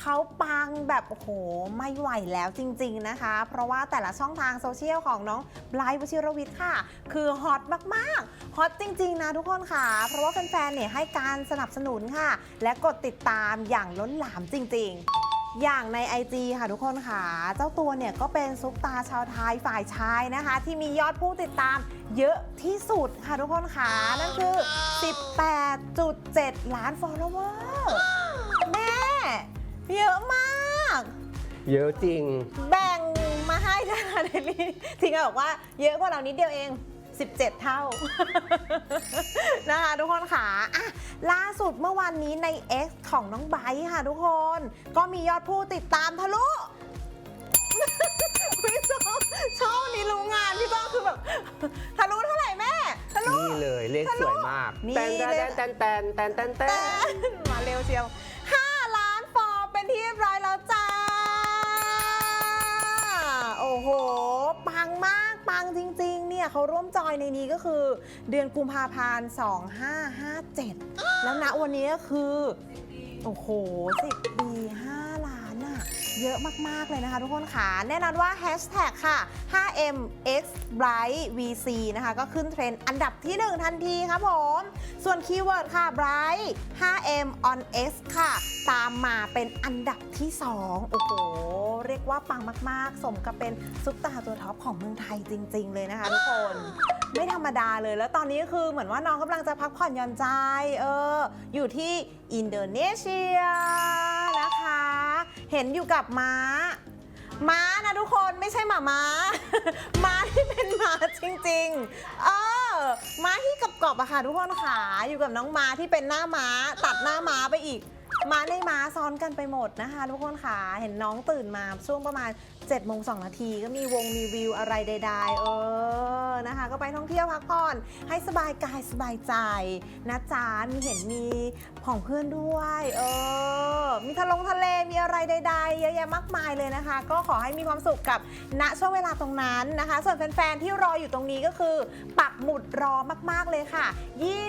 เขาปังแบบโอ้โหไม่ไหวแล้วจริง ๆนะคะ เพราะว่าแต่ละช่องทางโซเชียลของน้องไบรท์วชิรวิทย์ค่ะ คือฮอตมากๆฮอตจริง ๆ นะทุกคนค่ะ เพราะว่าแฟนๆเนี่ยให้การสนับสนุนค่ะ และกดติดตามอย่างล้นหลามจริง ๆอย่างใน IG ค่ะทุกคนค่ะ เจ้าตัวเนี่ยก็เป็นซุปตาชาวไทยฝ่ายชายนะคะ ที่มียอดผู้ติดตามเยอะที่สุดค่ะทุกคนค่ะ นั่นคือ 18.7 ล้าน follower เยอะมาก เยอะจริง แบ่งมาให้ดาราเดลี่ทิ้งกันบอกว่าเยอะกว่าเรานิดเดียวเอง 17 เท่า นะคะทุกคนค่ะอะ ล่าสุดเมื่อวานนี้ใน X ของน้องไบร์ทค่ะทุกคน ก็มียอดผู้ติดตามทะลุ พี่ชอบชอบวันนี้รู้งานพี่ต้องคือแบบทะลุเท่าไหร่แม่ทะลุ นี่เลยเลขสวยมากนี่แตนเลยแตนแตนแตนแตนแตน แตนมาเร็วเชียว ที่เรียบร้อยแล้วจ้า โอ้โห ปังมากปังจริง ๆ เนี่ยเขาร่วมจอยในนี้ก็คือ เดือนกุมภาพันธ์ 2557 แล้วนะวันนี้ก็คือ โอ้โห 10ปี5ล้า เยอะมาก ๆ เลยนะคะทุกคนค่ะ แน่นอนว่าแฮชแท็กค่ะ 5mx bright vc นะคะ ก็ขึ้นเทรนด์อันดับที่ 1 ทันทีครับผม ส่วนคีย์เวิร์ดค่ะ bright 5m on x ค่ะ ตามมาเป็นอันดับที่ 2 โอ้โห เรียกว่าปังมาก ๆ สมกับเป็นซุปตาตัวท็อปของเมืองไทยจริง ๆ เลยนะคะทุกคนไม่ธรรมดาเลยแล้วตอนนี้คือเหมือนว่าน้องกำลังจะพักผ่อนหย่อนใจ เออ อยู่ที่อินโดนีเซีย เห็นอยู่กับม้า ม้านะทุกคนไม่ใช่หมาม้า ม้าที่เป็นม้าจริงๆ เออ ม้าที่กรอบๆอะค่ะทุกคนขาอยู่กับน้องม้าที่เป็นหน้าม้า ตัดหน้าม้าไปอีก ม้าในม้าซ้อนกันไปหมดนะคะ ทุกคนขาเห็นน้องตื่นมาช่วงประมาณ7โมง2นาทีก็มีวงมีวิวอะไรใดๆ เออ นะคะ ก็ไปท่องเที่ยวพักผ่อนให้สบายกายสบายใจนะจ๊ะมีเห็นมีของเพื่อนด้วย เออ มีทะลงทะเลมีอะไรใดๆ เยอะแยะมากมายเลยนะคะ ก็ขอให้มีความสุขกับณช่วงเวลาตรงนั้นนะคะ ส่วนแฟนๆที่รออยู่ตรงนี้ก็คือ ปักหมุดรอมากๆเลยค่ะ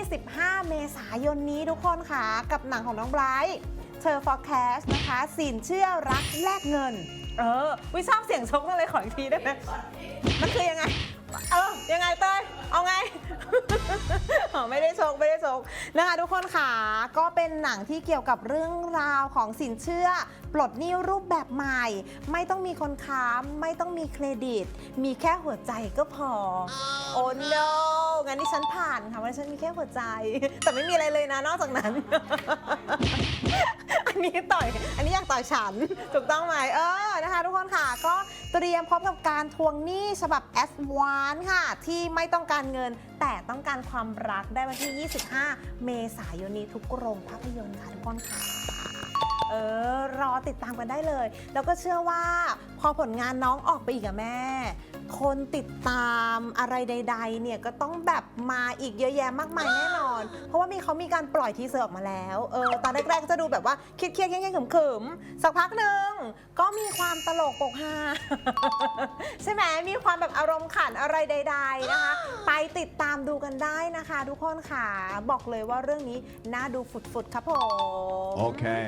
25 เมษายนนี้ทุกคนค่ะ กับหนังของน้องไบรท์เธอ forecast นะคะ สินเชื่อรักแลกเงิน เออวิชอบเสียงชกมาเลยขออีกทีได้ไหมมันคือยังไง เออยังไงเต้ยเอาไง อ๋อไม่ได้ชกไม่ได้ชกนะคะทุกคนค่ะก็เป็นหนังที่เกี่ยวกับเรื่องราวของสินเชื่อ ปลดหนี้รูปแบบใหม่ ไม่ต้องมีคนค้ำไม่ต้องมีเครดิต มีแค่หัวใจก็พอ โอ้ no งั้นดิฉันผ่านค่ะเพราะดิฉันมีแค่หัวใจ แต่ไม่มีอะไรเลยนะนอกจากนั้นอั นนี้ต่อย อันนี้อยากต่อยฉัน ถูกต้องไหมเออนะคะทุกคนค่ะก็เตรียมพบกับการทวงหนี้ฉบับ S 1ค่ะ ที่ไม่ต้องการเงิน แต่ต้องการความรักได้วันที่ 25 เมษายนนี้ทุกโรงภาพยนตร์ค่ะทุกคนค่ะ เออ รอติดตามกันได้เลย แล้วก็เชื่อว่าพอผลงานน้องออกไปอีกอะแม่ คนติดตามอะไรใด ๆ เนี่ยก็ต้องแบบมาอีกเยอะแยะมากมายแน่นอน เพราะว่ามีเขามีการปล่อยทีเซอร์ออกมาแล้ว เออ ตอนแรกๆก็จะดูแบบว่าเครียดๆแย่ๆขึมๆ สักพักหนึ่งก็มีความตลกปกฮา ใช่ไหมมีความแบบอารมณ์ขันอะไรใด ๆ นะคะ ไปติดตามดูกันได้นะคะ ทุกคนค่ะ บอกเลยว่าเรื่องนี้น่าดูฝุดๆครับผม Okay.